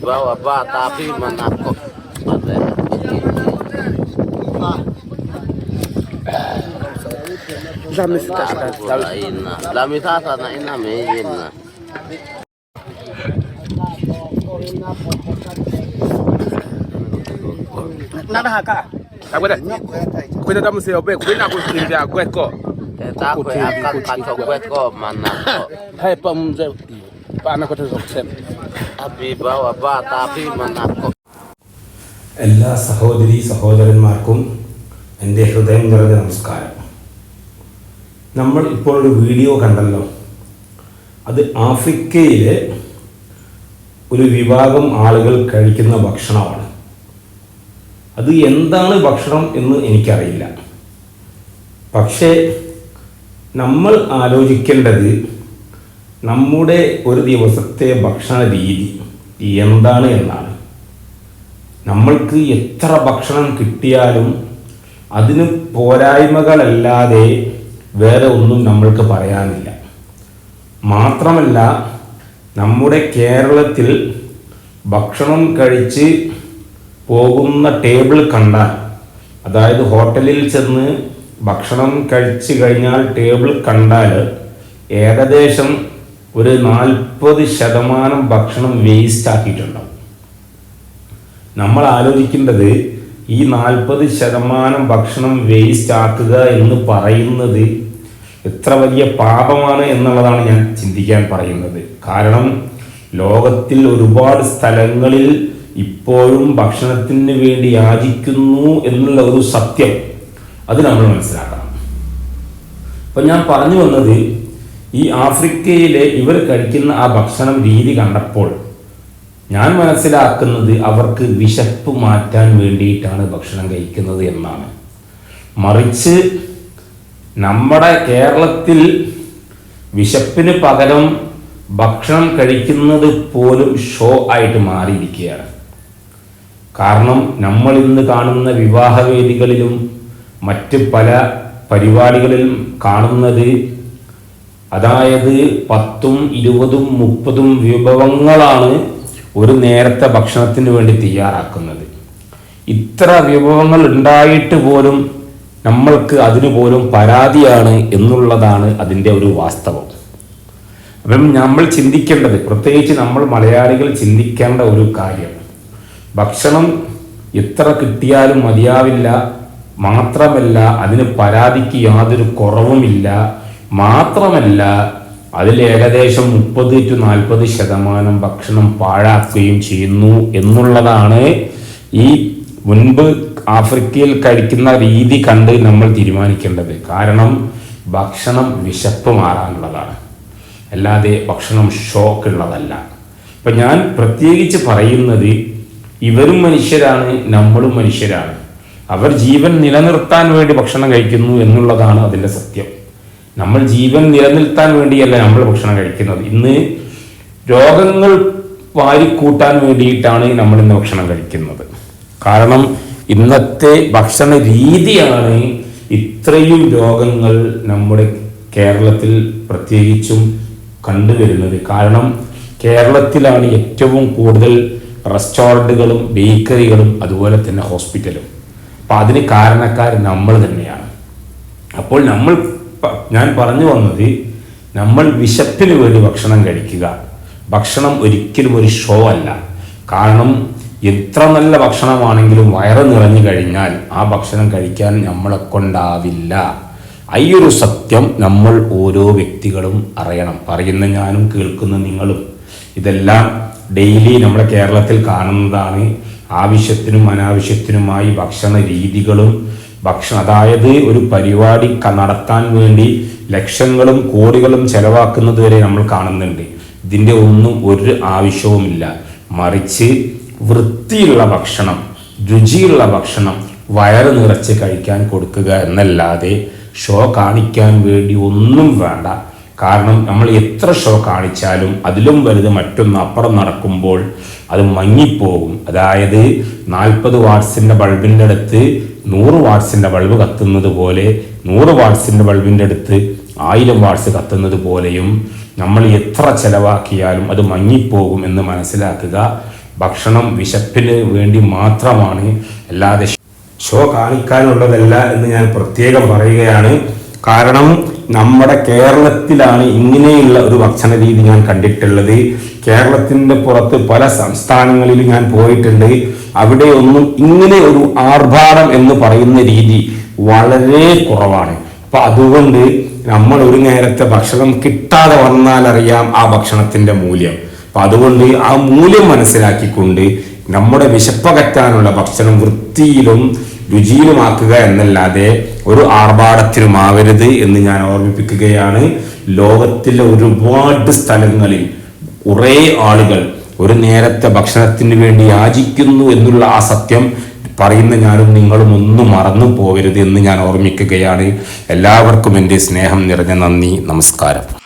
Bawa bata api menakut. Lami tata ina. Lami tata na ina me ina. Nada haka. Akwenda. Kwenda tamu sio be. Kwenda kusimbia kweko. Tata kwenda kancho kweko manako. Hai pamze. എല്ലാ സഹോദരി സഹോദരന്മാർക്കും എന്റെ ഹൃദയം നിറഞ്ഞ നമസ്കാരം. നമ്മൾ ഇപ്പോൾ ഒരു video കണ്ടല്ലോ. അത് ആഫ്രിക്കയിലെ ഒരു വിഭാഗം ആളുകൾ കഴിക്കുന്ന ഭക്ഷണമാണ്. അത് എന്താണ് ഭക്ഷണം എന്ന് എനിക്കറിയില്ല. പക്ഷേ നമ്മൾ ആലോചിക്കേണ്ടത് നമ്മുടെ ഒരു ദിവസത്തെ ഭക്ഷണ രീതി എന്താണ് എന്നാണ്. നമ്മൾക്ക് എത്ര ഭക്ഷണം കിട്ടിയാലും അതിന് പോരായ്മകളല്ലാതെ വേറെ ഒന്നും നമ്മൾക്ക് പറയാനില്ല. മാത്രമല്ല നമ്മുടെ കേരളത്തിൽ ഭക്ഷണം കഴിച്ച് പോകുന്ന ടേബിൾ കണ്ടാൽ അതായത് ഹോട്ടലിൽ ചെന്ന് ഭക്ഷണം കഴിച്ച് കഴിഞ്ഞാൽ ടേബിൾ കണ്ടാൽ ഏകദേശം ഒരു നാൽപ്പത് ശതമാനം ഭക്ഷണം വേസ്റ്റ് ആക്കിയിട്ടുണ്ടാവും. നമ്മൾ ആലോചിക്കേണ്ടത് ഈ നാൽപ്പത് ശതമാനം ഭക്ഷണം വേസ്റ്റ് ആക്കുക എന്ന് പറയുന്നത് എത്ര വലിയ പാപമാണ് എന്നുള്ളതാണ് ഞാൻ ചിന്തിക്കാൻ പറയുന്നത്. കാരണം ലോകത്തിൽ ഒരുപാട് സ്ഥലങ്ങളിൽ ഇപ്പോഴും ഭക്ഷണത്തിന് വേണ്ടി യാചിക്കുന്നു എന്നുള്ള ഒരു സത്യം അത് നമ്മൾ മനസ്സിലാക്കണം. അപ്പം ഞാൻ പറഞ്ഞു വന്നത് ഈ ആഫ്രിക്കയിലെ ഇവർ കഴിക്കുന്ന ആ ഭക്ഷണം രീതി കണ്ടപ്പോൾ ഞാൻ മനസ്സിലാക്കുന്നത് അവർക്ക് വിശപ്പ് മാറ്റാൻ വേണ്ടിയിട്ടാണ് ഭക്ഷണം കഴിക്കുന്നത് എന്നാണ്. മറിച്ച് നമ്മുടെ കേരളത്തിൽ വിശപ്പിന് പകരം ഭക്ഷണം കഴിക്കുന്നത് പോലും ഷോ ആയിട്ട് മാറിയിരിക്കുകയാണ്. കാരണം നമ്മൾ ഇന്ന് കാണുന്ന വിവാഹവേദികളിലും മറ്റ് പല പരിപാടികളിലും കാണുന്നത് അതായത് പത്തും ഇരുപതും മുപ്പതും വിഭവങ്ങളാണ് ഒരു നേരത്തെ ഭക്ഷണത്തിന് വേണ്ടി തയ്യാറാക്കുന്നത്. ഇത്ര വിഭവങ്ങൾ ഉണ്ടായിട്ട് പോലും നമ്മൾക്ക് അതിനു പോലും പരാതിയാണ് എന്നുള്ളതാണ് അതിന്റെ ഒരു വാസ്തവം. അപ്പം നമ്മൾ ചിന്തിക്കേണ്ടത് പ്രത്യേകിച്ച് നമ്മൾ മലയാളികൾ ചിന്തിക്കേണ്ട ഒരു കാര്യം. ഭക്ഷണം എത്ര കിട്ടിയാലും മതിയാവില്ല മാത്രമല്ല അതിന് പരാതിക്ക് യാതൊരു കുറവുമില്ല. മാത്രമല്ല അതിൽ ഏകദേശം മുപ്പത് ടു നാൽപ്പത് ശതമാനം ഭക്ഷണം പാഴാക്കുകയും ചെയ്യുന്നു എന്നുള്ളതാണ് ഈ മുൻപ് ആഫ്രിക്കയിൽ കഴിക്കുന്ന രീതി കണ്ട് നമ്മൾ തീരുമാനിക്കേണ്ടത്. കാരണം ഭക്ഷണം വിശപ്പ് മാറാനുള്ളതാണ്. അല്ലാതെ ഭക്ഷണം ഷോക്ക് ഉള്ളതല്ല. ഇപ്പം ഞാൻ പ്രത്യേകിച്ച് പറയുന്നത് ഇവരും മനുഷ്യരാണ് നമ്മളും മനുഷ്യരാണ്. അവർ ജീവൻ നിലനിർത്താൻ വേണ്ടി ഭക്ഷണം കഴിക്കുന്നു എന്നുള്ളതാണ് അതിന്റെ സത്യം. നമ്മൾ ജീവൻ നിലനിർത്താൻ വേണ്ടിയല്ല നമ്മൾ ഭക്ഷണം കഴിക്കുന്നത്. ഇന്ന് രോഗങ്ങൾ വാരിക്കൂട്ടാൻ വേണ്ടിയിട്ടാണ് നമ്മൾ ഇന്ന് ഭക്ഷണം കഴിക്കുന്നത്. കാരണം ഇന്നത്തെ ഭക്ഷണ രീതിയാണ് ഇത്രയും രോഗങ്ങൾ നമ്മുടെ കേരളത്തിൽ പ്രത്യേകിച്ചും കണ്ടുവരുന്നത്. കാരണം കേരളത്തിലാണ് ഏറ്റവും കൂടുതൽ റെസ്റ്റോറന്റുകളും ബേക്കറികളും അതുപോലെ തന്നെ ഹോസ്പിറ്റലും. അപ്പം അതിന് കാരണക്കാർ നമ്മൾ തന്നെയാണ്. അപ്പോൾ നമ്മൾ ഞാൻ പറഞ്ഞു വന്നത് നമ്മൾ വിശപ്പിന് വേണ്ടി ഭക്ഷണം കഴിക്കുക. ഭക്ഷണം ഒരിക്കലും ഒരു ഷോ അല്ല. കാരണം എത്ര നല്ല ഭക്ഷണമാണെങ്കിലും വയറ് നിറഞ്ഞു കഴിഞ്ഞാൽ ആ ഭക്ഷണം കഴിക്കാൻ നമ്മളെ കൊണ്ടാവില്ല. ഈ ഒരു സത്യം നമ്മൾ ഓരോ വ്യക്തികളും അറിയണം. പറയുന്ന ഞാനും കേൾക്കുന്ന നിങ്ങളും. ഇതെല്ലാം ഡെയിലി നമ്മുടെ കേരളത്തിൽ കാണുന്നതാണ്. ആവശ്യത്തിനും അനാവശ്യത്തിനുമായി ഭക്ഷണ രീതികളും ഭക്ഷണം അതായത് ഒരു പരിപാടി നടത്താൻ വേണ്ടി ലക്ഷങ്ങളും കോടികളും ചെലവാക്കുന്നത് വരെ നമ്മൾ കാണുന്നുണ്ട്. ഇതിന്റെ ഒന്നും ഒരു ആവശ്യവുമില്ല. മറിച്ച് വൃത്തിയുള്ള ഭക്ഷണം രുചിയുള്ള ഭക്ഷണം വയറ് നിറച്ച് കഴിക്കാൻ കൊടുക്കുക എന്നല്ലാതെ ഷോ കാണിക്കാൻ വേണ്ടി ഒന്നും വേണ്ട. കാരണം നമ്മൾ എത്ര ഷോ കാണിച്ചാലും അതിലും വലുത് മറ്റൊന്ന് അപ്പുറം നടക്കുമ്പോൾ അത് മങ്ങിപ്പോകും. അതായത് നാൽപ്പത് വാട്സിന്റെ ബൾബിന്റെ അടുത്ത് നൂറ് വാട്സിന്റെ ബൾബ് കത്തുന്നത് പോലെ നൂറ് വാട്സിന്റെ ബൾബിന്റെ അടുത്ത് ആയിരം വാട്സ് കത്തുന്നത് പോലെയും നമ്മൾ എത്ര ചിലവാക്കിയാലും അത് മങ്ങിപ്പോകും എന്ന് മനസ്സിലാക്കുക. ഭക്ഷണം വിശപ്പിന് വേണ്ടി മാത്രമാണ്. അല്ലാതെ ഷോ കാണിക്കാനുള്ളതല്ല എന്ന് ഞാൻ പ്രത്യേകം പറയുകയാണ്. കാരണം നമ്മുടെ കേരളത്തിലാണ് ഇങ്ങനെയുള്ള ഒരു ഭക്ഷണ രീതി ഞാൻ കണ്ടിട്ടുള്ളത്. കേരളത്തിന്റെ പുറത്ത് പല സംസ്ഥാനങ്ങളിലും ഞാൻ പോയിട്ടുണ്ട്. അവിടെയൊന്നും ഇങ്ങനെ ഒരു ആർഭാടം എന്ന് പറയുന്ന രീതി വളരെ കുറവാണ്. അപ്പൊ അതുകൊണ്ട് നമ്മൾ ഒരു നേരത്തെ ഭക്ഷണം കിട്ടാതെ വന്നാൽ അറിയാം ആ ഭക്ഷണത്തിന്റെ മൂല്യം. അപ്പൊ അതുകൊണ്ട് ആ മൂല്യം മനസ്സിലാക്കിക്കൊണ്ട് നമ്മുടെ വിശപ്പകറ്റാനുള്ള ഭക്ഷണം വൃത്തിയിലും രുചിയിലുമാക്കുക എന്നല്ലാതെ ഒരു ആർഭാടത്തിനുമാവരുത് എന്ന് ഞാൻ ഓർമ്മിപ്പിക്കുകയാണ്. ലോകത്തിലെ ഒരുപാട് സ്ഥലങ്ങളിൽ കുറേ ആളുകൾ ഒരു നേരത്തെ ഭക്ഷണത്തിന് വേണ്ടി യാചിക്കുന്നു എന്നുള്ള ആ സത്യം പറയുന്ന ഞാനും നിങ്ങളും ഒന്നും മറന്നു പോകരുത് എന്ന് ഞാൻ ഓർമ്മിക്കുകയാണ്. എല്ലാവർക്കും എന്റെ സ്നേഹം നിറഞ്ഞ നന്ദി. നമസ്കാരം.